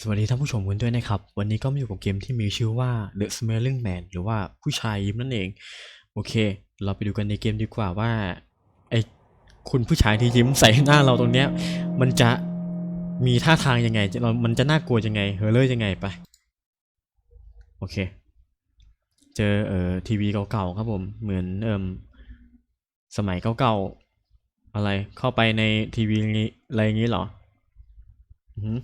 สวัสดีท่านผู้ชมกันด้วยนะครับ วันนี้ก็มาอยู่กับเกมที่มีชื่อว่า The Smiling Man หรือว่าผู้ชายยิ้มนั่นเอง โอเค เราไปดูกันในเกมดีกว่าว่าไอ้คุณผู้ชายที่ยิ้มใส่หน้าเราตรงเนี้ย มันจะมีท่าทางยังไงจะเรามันจะน่ากลัวยังไงเฮอเลอร์ยังไงไป โอเค เจอเอ่อทีวีเก่าๆครับผม เหมือนเอ่มสมัยเก่าๆอะไรเข้าไปในทีวีนี้อะไรอย่างนี้เหรอ อือ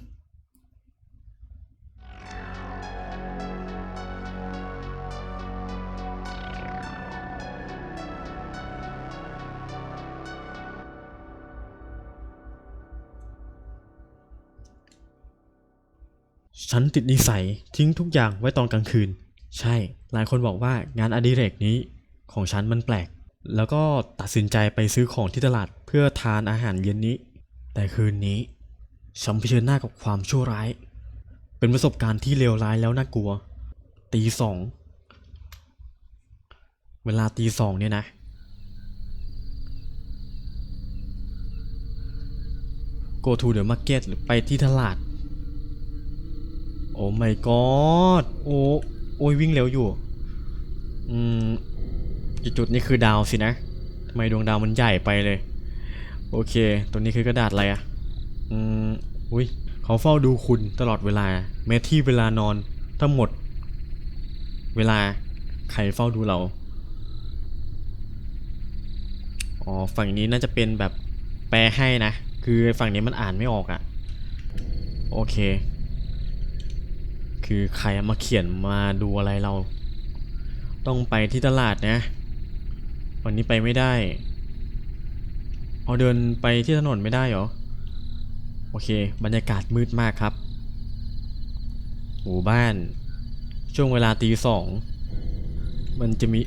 ฉันติดนิสัยทิ้งทุกอย่างไว้ตอนกลางคืน ใช่ หลายคนบอกว่างานอดิเรกนี้ของฉันมันแปลก แล้วก็ตัดสินใจไปซื้อของที่ตลาดเพื่อทานอาหารเย็นนี้ แต่คืนนี้ฉันเผชิญหน้ากับความชั่วร้าย เป็นประสบการณ์ที่เลวร้ายแล้วน่ากลัว ตีสอง เวลาตีสองเนี่ยนะ go to the market หรือไปที่ตลาด โอ้ my god โอ้โอ้ยวิ่งเร็วอยู่ อืมจุดๆนี่คือดาวสินะทำไมดวงดาวมันใหญ่ไปเลย โอเค ตัวนี้คือกระดาษอะไรอะอืมอุ้ยเขาเฝ้าดูคุณตลอดเวลา แม้ที่เวลานอนทั้งหมด เวลาใครเฝ้าดูเรา อ๋อ ฝั่งนี้น่าจะเป็นแบบแปลให้นะ คือฝั่งนี้มันอ่านไม่ออกอะ โอเค คือใครเอามาเขียนมาดูอะไรเรา ต้องไปที่ตลาดนะ วันนี้ไปไม่ได้ เอาเดินไปที่ถนนไม่ได้เหรอ โอเค บรรยากาศมืดมากครับ หมู่บ้าน ช่วงเวลาตีสอง มันจะมี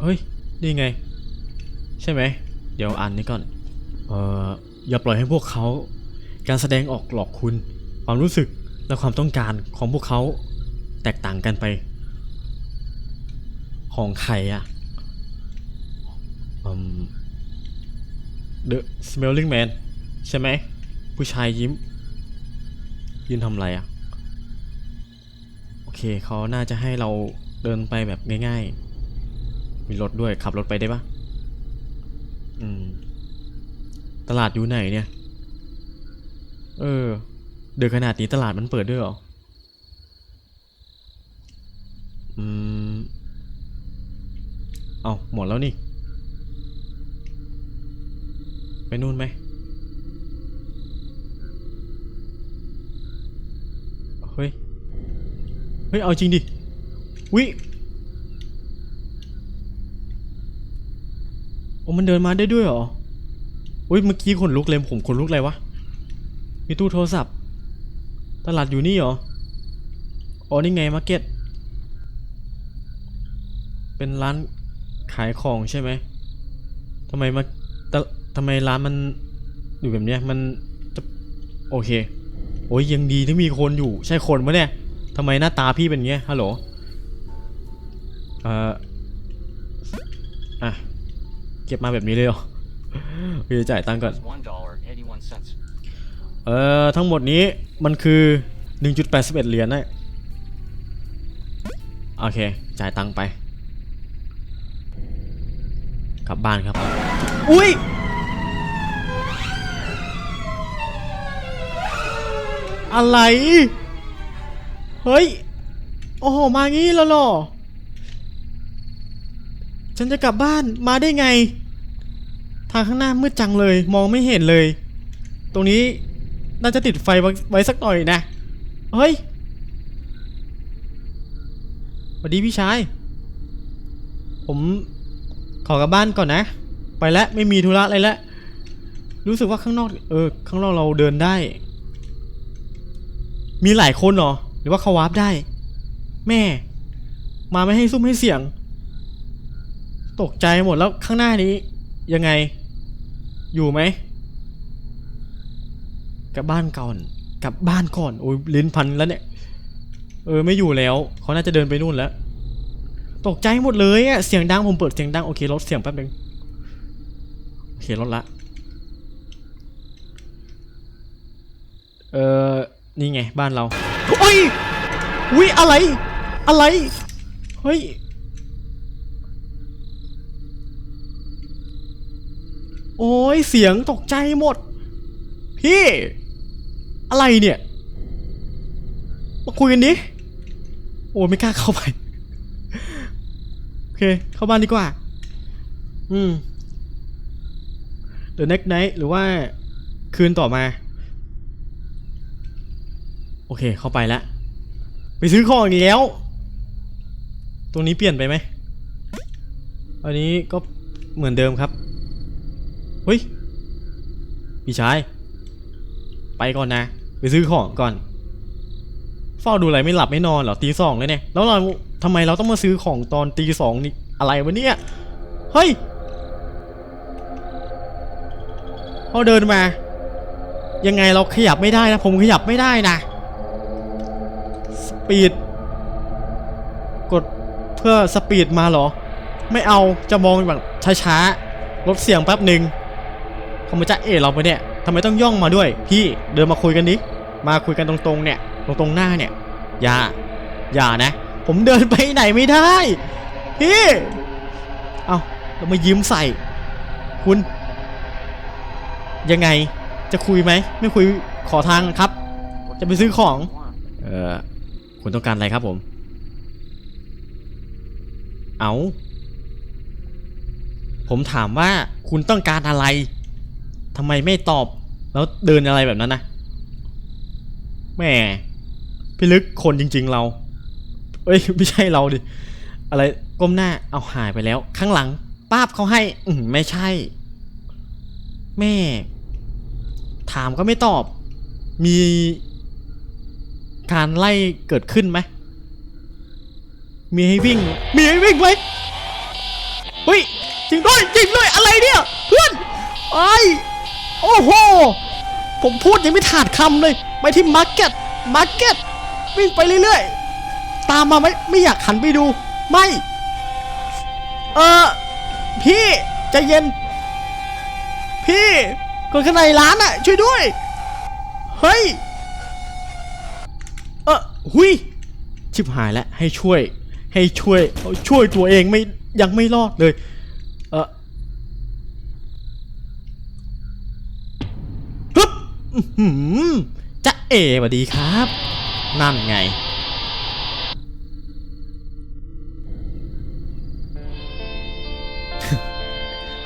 เฮ้ย นี่ไง ใช่ไหม เดี๋ยวอ่านนี้ก่อน เอ่อ อย่าปล่อยให้พวกเขา การแสดงออกหลอกคุณ ความรู้สึกและความต้องการของพวกเขาแตกต่างกันไป ของใครอะอืม The Smelling Man ใช่ไหม ผู้ชายยิ้ม ยืนทำอะไรอะโอเคเขาน่าจะให้เราเดินไปแบบง่ายๆ มีรถด้วยขับรถไปได้ปะอืม ตลาดอยู่ไหนเนี่ย เออ เดือขนาดนี้ตลาดมันเปิดด้วยหรอ อืม เอาหมดแล้วนี่ ไปนู่นไหมเฮ้ย เฮ้ย เอาจริงดิ วิโอ้มันเดินมาได้ด้วยเหรออุ้ยเมื่อกี้ขนลุกเลยผมขนลุกอะไรวะ มีตู้โทรศัพท์ ตลาดอยู่นี่เหรอ อ๋อ นี่ไงมาร์เก็ต เป็นร้านขายของใช่ไหมทำไมมาทำไมร้านมันอยู่แบบเนี้ย มันจะโอเค โอ้ยยังดีที่มีคนอยู่ ใช่คนปะเนี่ยทำไมหน้าตาพี่เป็นเงี้ย ฮัลโหล เอ่อ อะ เก็บมาแบบนี้เลยเหรอพี่จะจ่ายตังค์ก่อน เอ่อทั้งหมดนี้มันคือ 1.81 เหรียญนะโอเค จ่ายตังค์ไป กลับบ้านครับ อุ้ยอะไร เฮ้ย โอ้โห มางี้แล้วเหรอ ฉันจะกลับบ้านมาได้ไง ทางข้างหน้ามืดจังเลย มองไม่เห็นเลย ตรงนี้ น่าจะติดไฟไว้สักหน่อยนะ เฮ้ยสวัสดีพี่ชาย ผมขอกลับบ้านก่อนนะ ไปแล้วไม่มีธุระอะไรแล้ว รู้สึกว่าข้างนอก เออ ข้างนอกเราเดินได้ มีหลายคนเหรอ หรือว่าเขาวาร์ปได้ แม่ มาไม่ให้ซุ่มให้เสียง ตกใจหมดแล้วข้างหน้านี้ ยังไง อยู่ไหม กลับบ้านก่อน กลับบ้านก่อน โอ้ยลิ้นพันแล้วเนี่ย เออไม่อยู่แล้ว เขาน่าจะเดินไปนู่นแล้ว ตกใจหมดเลยอะเสียงดังผมเปิดเสียงดังโอเคลดเสียงแป๊บนึงโอเคลดละ เออนี่ไงบ้านเรา โอ้ยวิอะไร อะไร เฮ้ยโอ้ยเสียงตกใจหมด พี่ อะไรเนี่ย มาคุยกันดิ โอ้ไม่กล้าเข้าไป โอเค เข้าบ้านดีกว่า อืม The next night หรือว่าคืนต่อมา โอเค เข้าไปแล้ว ไปซื้อของอีกแล้ว ตรงนี้เปลี่ยนไปไหม อันนี้ก็เหมือนเดิมครับ เฮ้ย พี่ชาย ไปก่อนนะ ไปซื้อของก่อนเฝ้าดูอะไรไม่หลับไม่นอนเหรอตีสองเลยเนี่ยแล้วเราทำไมเราต้องมาซื้อของตอนตีสองนี่อะไรวะเนี่ยเฮ้ยพอเดินมา ยังไงเราขยับไม่ได้นะ ผมขยับไม่ได้นะสปีดกดเพื่อสปีดมาเหรอ ไม่เอาจะมองแบบช้าๆลดเสียงแป๊บหนึ่งเขามาจะเอะเราไปเนี่ย ทำไมต้องย่องมาด้วย พี่เดินมาคุยกันดิ มาคุยกันตรงๆเนี่ย ตรงๆหน้าเนี่ย อย่า อย่านะ ผมเดินไปไหนไม่ได้ พี่ เอาเรามายิ้มใส่ คุณ ยังไง จะคุยไหม ไม่คุยขอทางครับ จะไปซื้อของ เออคุณต้องการอะไรครับผม เอา ผมถามว่าคุณต้องการอะไร ทำไมไม่ตอบแล้วเดินอะไรแบบนั้นนะแม่พี่ลึกคนจริง ๆเรา เอ้ยไม่ใช่เราดิ อะไรก้มหน้าเอาหายไปแล้ว ข้างหลังป้าบเขาให้ อืไม่ใช่ แม่ ถามก็ไม่ตอบ มีการไล่เกิดขึ้นไหม มีให้วิ่ง มีให้วิ่งไหมเฮ้ยจริงด้วยจริงด้วยอะไรเนี่ย เพื่อนไอ้ โอ้โห ผมพูดยังไม่ขาดคำเลย ไปที่มาร์เก็ต มาร์เก็ต วิ่งไปเรื่อยๆ ตามมาไหมไม่อยากหันไปดู ไม่ เออพี่ใจเย็น พี่คนข้างในร้านอะช่วยด้วย เฮ้ย เออหุยชิบหายแล้วให้ช่วย ให้ช่วยเอาช่วยตัวเองไม่ยังไม่รอดเลย เออฮึบอื้อหือ จะเอ๋สวัสดีครับ นั่นไง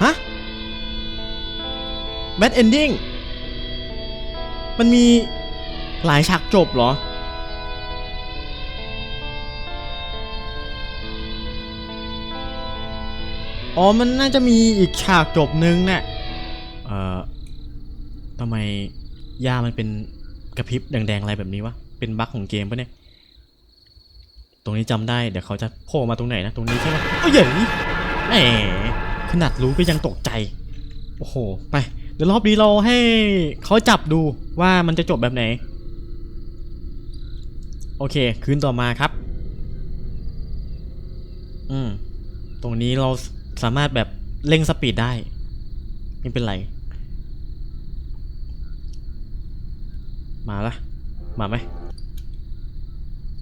ฮะแบดเอนดิ้งมันมีหลายฉากจบเหรอ อ๋อ มันน่าจะมีอีกฉากจบนึงเนี่ยเอ่อทำไม ยามันเป็นกระพริบแดงๆอะไรแบบนี้วะ เป็นบั๊กของเกมปะเนี่ย ตรงนี้จำได้ เดี๋ยวเขาจะโผล่มาตรงไหนนะ ตรงนี้ใช่ไหมโอ้ยอย่างนี้แหมขนาดรู้ก็ยังตกใจ โอ้โห ไป เดี๋ยวรอบนี้เราให้เขาจับดูว่ามันจะจบแบบไหน โอเค คืนต่อมาครับ อืม ตรงนี้เราสามารถแบบเร่งสปีดได้ ไม่เป็นไร มาละมาไหม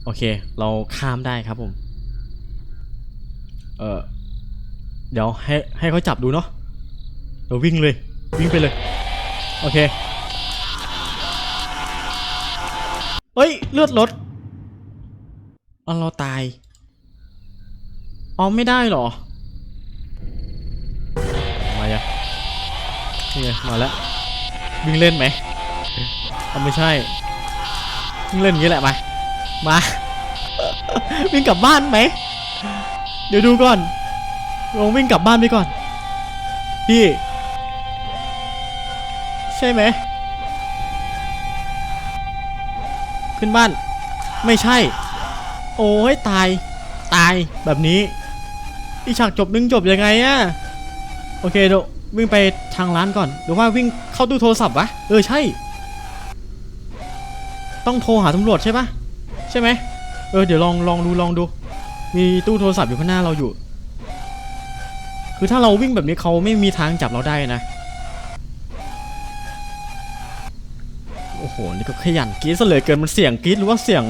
โอเค เราข้ามได้ครับผม เออเดี๋ยวให้ให้เขาจับดูเนาะเดี๋ยววิ่งเลย วิ่งไปเลย โอเคเฮ้ย เลือดลดอ๋อเราตายอ๋อไม่ได้หรอ มาอะนี่ไงมาแล้ว วิ่งเล่นไหม อ๋อไม่ใช่วิ่งเล่นอย่างนี้แหละมามา วิ่งกลับบ้านไหม เดี๋ยวดูก่อนลองวิ่งกลับบ้านไปก่อน พี่ ใช่ไหม ขึ้นบ้าน ไม่ใช่ โอ้ยตาย ตายแบบนี้ อีฉากจบนึงจบยังไงอะโอเคเดี๋ยววิ่งไปทางร้านก่อนหรือว่าวิ่งเข้าตู้โทรศัพท์วะ เออใช่ ต้องโทรหาตำรวจใช่ปะใช่ไหมเออเดี๋ยวลองลองดูลองดู มีตู้โทรศัพท์อยู่ข้างหน้าเราอยู่ คือถ้าเราวิ่งแบบนี้เขาไม่มีทางจับเราได้นะโอ้โหนี่ก็ขยันกรีดซะเลือเกินมันเสียงกรีดหรือว่าเสียง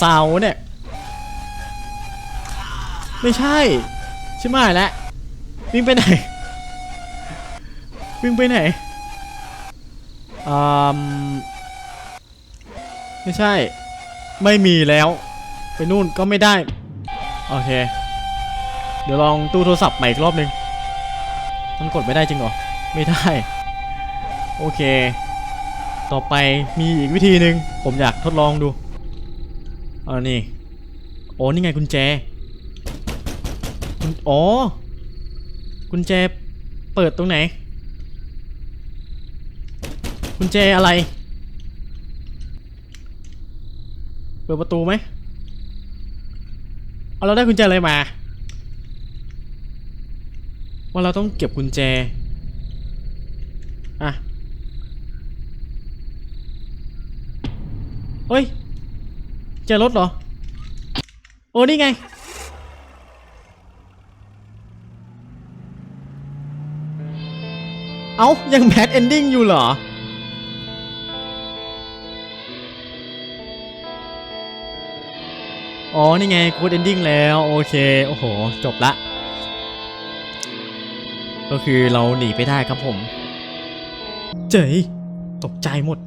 ซาวน์เนี่ยไม่ใช่ใช่ไหมแล้ววิ่งไปไหน วิ่งไปไหนอืม ไม่ใช่ ไม่มีแล้ว ไปนู่นก็ไม่ได้ โอเค เดี๋ยวลองตู้โทรศัพท์ใหม่อีกรอบหนึ่งมันกดไม่ได้จริงเหรอ ไม่ได้ โอเค ต่อไปมีอีกวิธีหนึ่งผมอยากทดลองดูเอานี่โอ้นี่ไงกุญแจอ๋อ กุญแจเปิดตรงไหน กุญแจอะไร เปิดประตูไหมเอาเราได้กุญแจอะไรมาว่าเราต้องเก็บกุญแจ อะ เฮ้ยเจอรถเหรอ โอ้นี่ไง เอ้ายังแบดเอนดิ้งอยู่เหรอ อ๋อ นี่ไงกูดเอนดิ้งแล้ว โอเค โอ้โห จบละ ก็คือเราหนีไปได้ครับผม เจ๋ยตกใจหมด